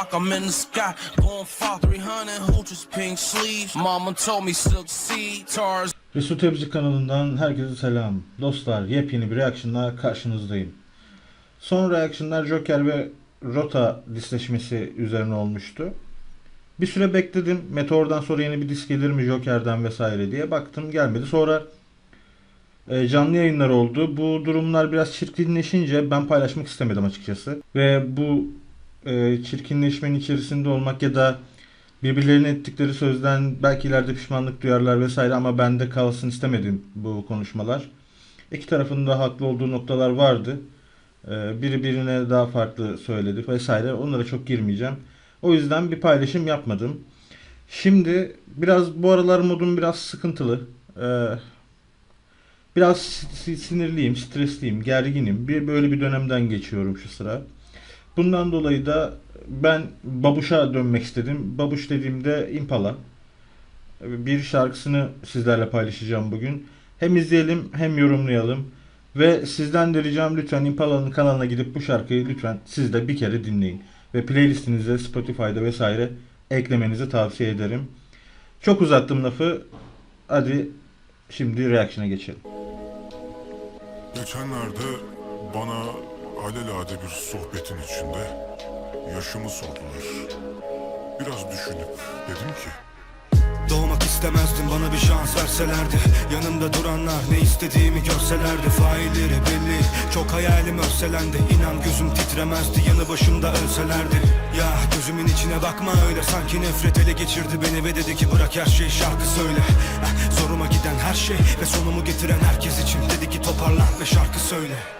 clock, I'm in the sky. Going far, 300 hooches, pink sleeves. Mama told me seed, Tars. Resul Tebzi kanalından herkese selam. Dostlar yepyeni bir reaction'la karşınızdayım. Son reaction'lar Joker ve Rota disleşmesi üzerine olmuştu. Bir süre bekledim. Meteor'dan sonra yeni bir disk gelir mi Joker'den vesaire diye baktım gelmedi. Sonra e, canlı yayınlar oldu. Bu durumlar biraz çirkinleşince ben paylaşmak istemedim açıkçası. Ve bu e, çirkinleşmenin içerisinde olmak ya da birbirlerine ettikleri sözden belki ileride pişmanlık duyarlar vesaire ama bende kalsın istemedim bu konuşmalar. İki tarafın da haklı olduğu noktalar vardı. Ee, Biri birine daha farklı söyledi vesaire. Onlara çok girmeyeceğim. O yüzden bir paylaşım yapmadım. Şimdi biraz bu aralar modum biraz sıkıntılı. Ee, Biraz si- sinirliyim, stresliyim, gerginim. Bir böyle bir dönemden geçiyorum şu sıra. Bundan dolayı da ben Babuş'a dönmek istedim. Babuş dediğimde Impala. Bir şarkısını sizlerle paylaşacağım bugün. Hem izleyelim hem yorumlayalım. Ve sizden de ricam lütfen Impala'nın kanalına gidip bu şarkıyı lütfen siz de bir kere dinleyin. Ve playlistinize Spotify'da vesaire eklemenizi tavsiye ederim. Çok uzattım lafı. Hadi şimdi reaction'a geçelim. Geçenlerde bana alelade bir sohbetin içinde yaşımı sordular. Biraz düşünüp dedim ki Doğmak istemezdim bana bir şans verselerdi. Yanımda duranlar ne istediğimi görselerdi. Failleri belli çok hayalim ölselendi İnan gözüm titremezdi yanı başımda ölselerdi. Ya gözümün içine bakma öyle. Sanki nefret ele geçirdi beni ve dedi ki bırak her şeyi şarkı söyle. Eh, Zoruma giden her şey ve sonumu getiren herkes için. Dedi ki toparlan ve şarkı söyle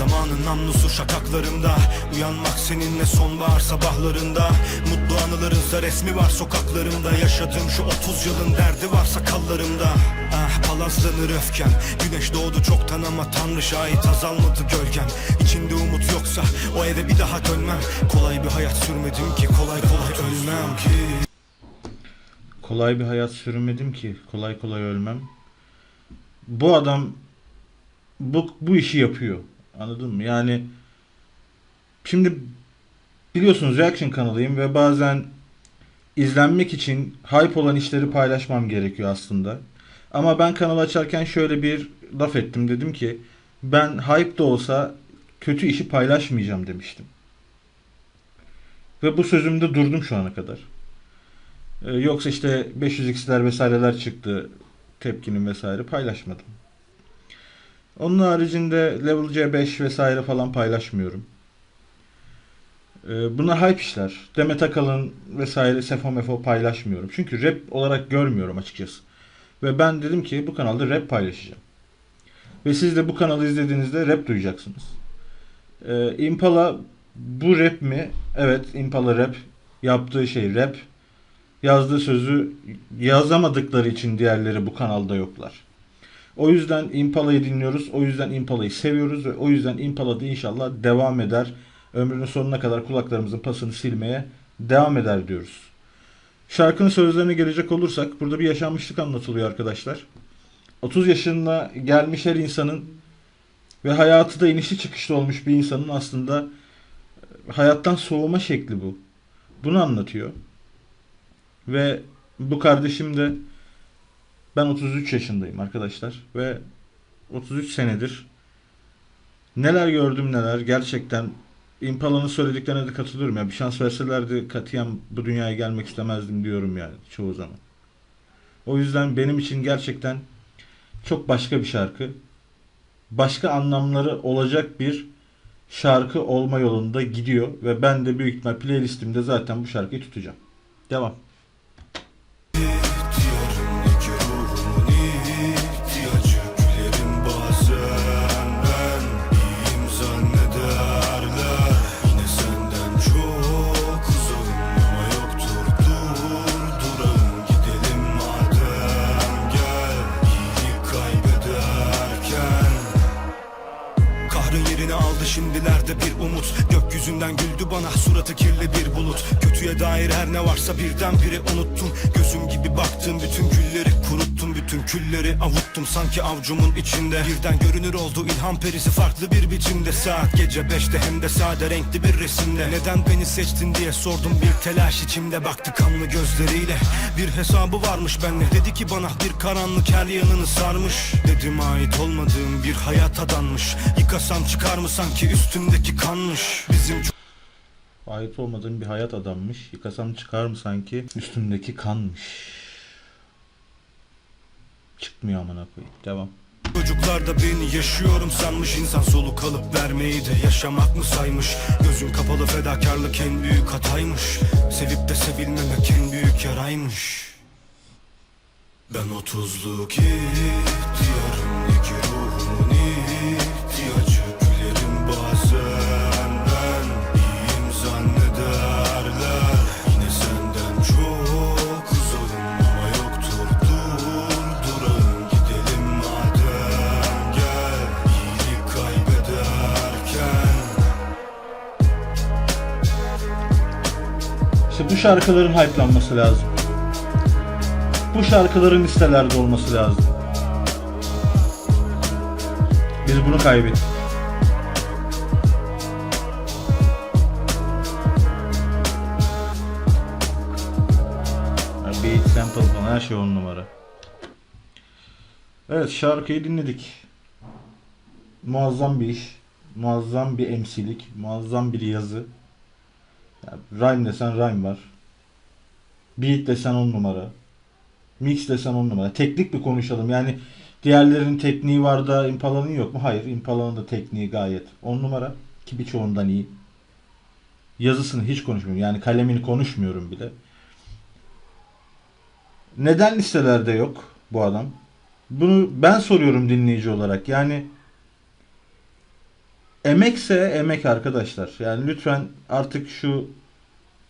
Zamanın namlusu şakaklarımda Uyanmak seninle sonbahar sabahlarında. Mutlu anılarınızda resmi var sokaklarımda. Yaşadığım şu 30 yılın derdi var sakallarımda Ah palazlanır öfkem. Güneş doğdu çoktan ama tanrı şahit azalmadı gölgem. İçinde umut yoksa o eve bir daha dönmem. Kolay bir hayat sürmedim ki kolay kolay ölmem ki. Kolay bir hayat sürmedim ki kolay kolay ölmem. Bu adam bu, bu işi yapıyor. Anladın mı? Yani şimdi biliyorsunuz reaction kanalıyım ve bazen izlenmek için hype olan işleri paylaşmam gerekiyor aslında. Ama ben kanal açarken şöyle bir laf ettim. Dedim ki ben hype de olsa kötü işi paylaşmayacağım demiştim. Ve bu sözümde durdum şu ana kadar. Ee, Yoksa işte 500x'ler vesaireler çıktı. Tepkinin vesaire paylaşmadım. Onun haricinde Level C5 vesaire falan paylaşmıyorum. Ee, Bunlar hype işler. Demet Akalın vesaire Sefo Mefo paylaşmıyorum. Çünkü rap olarak görmüyorum açıkçası. Ve ben dedim ki bu kanalda rap paylaşacağım. Ve siz de bu kanalı izlediğinizde rap duyacaksınız. Ee, Impala bu rap mi? Evet Impala rap. Yaptığı şey rap yazdığı sözü yazamadıkları için diğerleri bu kanalda yoklar. O yüzden Impala'yı dinliyoruz. O yüzden Impala'yı seviyoruz ve o yüzden Impala da inşallah devam eder. Ömrünün sonuna kadar kulaklarımızın pasını silmeye devam eder diyoruz. Şarkının sözlerine gelecek olursak burada bir yaşanmışlık anlatılıyor arkadaşlar. 30 yaşına gelmiş her insanın ve hayatı da inişli çıkışlı olmuş bir insanın aslında hayattan soğuma şekli bu. Bunu anlatıyor. Ve bu kardeşim de ben 33 yaşındayım arkadaşlar ve 33 senedir neler gördüm neler gerçekten Impala'nın söylediklerine de katılıyorum ya bir şans verselerdi katiyen bu dünyaya gelmek istemezdim diyorum yani çoğu zaman. O yüzden benim için gerçekten çok başka bir şarkı. Başka anlamları olacak bir şarkı olma yolunda gidiyor ve ben de büyük ihtimal playlistimde zaten bu şarkıyı tutacağım. Devam. Umut Gökyüzünden güldü bana suratı kirli bir bulut. Kötüye dair her ne varsa birdenbire unuttum. Gözüm gibi baktığım bütün gülleri kuruttum Bütün külleri avuttum. Sanki avcumun içinde Birden görünür oldu ilham perisi farklı bir biçimde. Saat gece beşte hem de sade renkli bir resimde. Neden beni seçtin diye sordum bir telaş içimde Baktı kanlı gözleriyle. Bir hesabı varmış benle Dedi ki bana bir karanlık her yanını sarmış. Dedim ait olmadığım bir hayat adanmış. Yıkasam çıkar mı sanki üstümdeki kanmış Bizim Ait olmadığım bir hayat adammış. Yıkasam çıkar mı sanki? Üstümdeki kanmış. Çıkmıyor amına koyayım. Devam. Çocuklar da beni yaşıyorum sanmış insan soluk alıp vermeyi de yaşamak mı saymış Gözüm kapalı fedakarlık en büyük hataymış Sevip de sevilmemek en büyük yaraymış Ben otuzluk ihtiyarım ne ki bu şarkıların hype'lanması lazım. Bu şarkıların listelerde olması lazım. Biz bunu kaybettik. Beat, sample falan her şey on numara. Evet şarkıyı dinledik. Muazzam bir iş. Muazzam bir emsilik. Muazzam bir yazı. Ya, rhyme desen rhyme var. Beat desen on numara. Mix desen on numara. Teknik bir konuşalım. Yani diğerlerinin tekniği var da Impala'nın yok mu? Hayır. Impala'nın da tekniği gayet on numara. Ki birçoğundan iyi. Yazısını hiç konuşmuyorum. Yani kalemini konuşmuyorum bile. Neden listelerde yok bu adam? Bunu ben soruyorum dinleyici olarak. Yani emekse emek arkadaşlar. Yani lütfen artık şu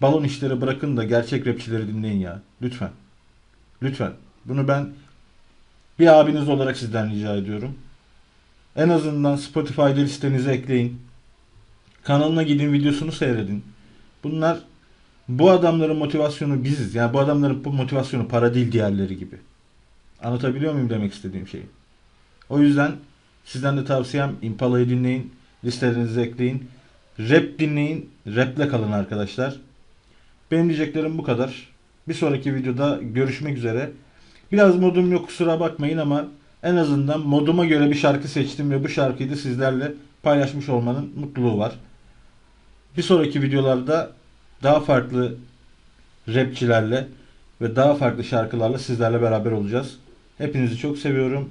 balon işleri bırakın da gerçek rapçileri dinleyin ya. Lütfen. Lütfen. Bunu ben bir abiniz olarak sizden rica ediyorum. En azından Spotify'da listenize ekleyin. Kanalına gidin videosunu seyredin. Bunlar bu adamların motivasyonu biziz. Yani bu adamların bu motivasyonu para değil diğerleri gibi. Anlatabiliyor muyum demek istediğim şeyi? O yüzden sizden de tavsiyem Impala'yı dinleyin. Listelerinize ekleyin. Rap dinleyin. Rap'le kalın arkadaşlar. Benim diyeceklerim bu kadar. Bir sonraki videoda görüşmek üzere. Biraz modum yok kusura bakmayın ama en azından moduma göre bir şarkı seçtim ve bu şarkıyı da sizlerle paylaşmış olmanın mutluluğu var. Bir sonraki videolarda daha farklı rapçilerle ve daha farklı şarkılarla sizlerle beraber olacağız. Hepinizi çok seviyorum.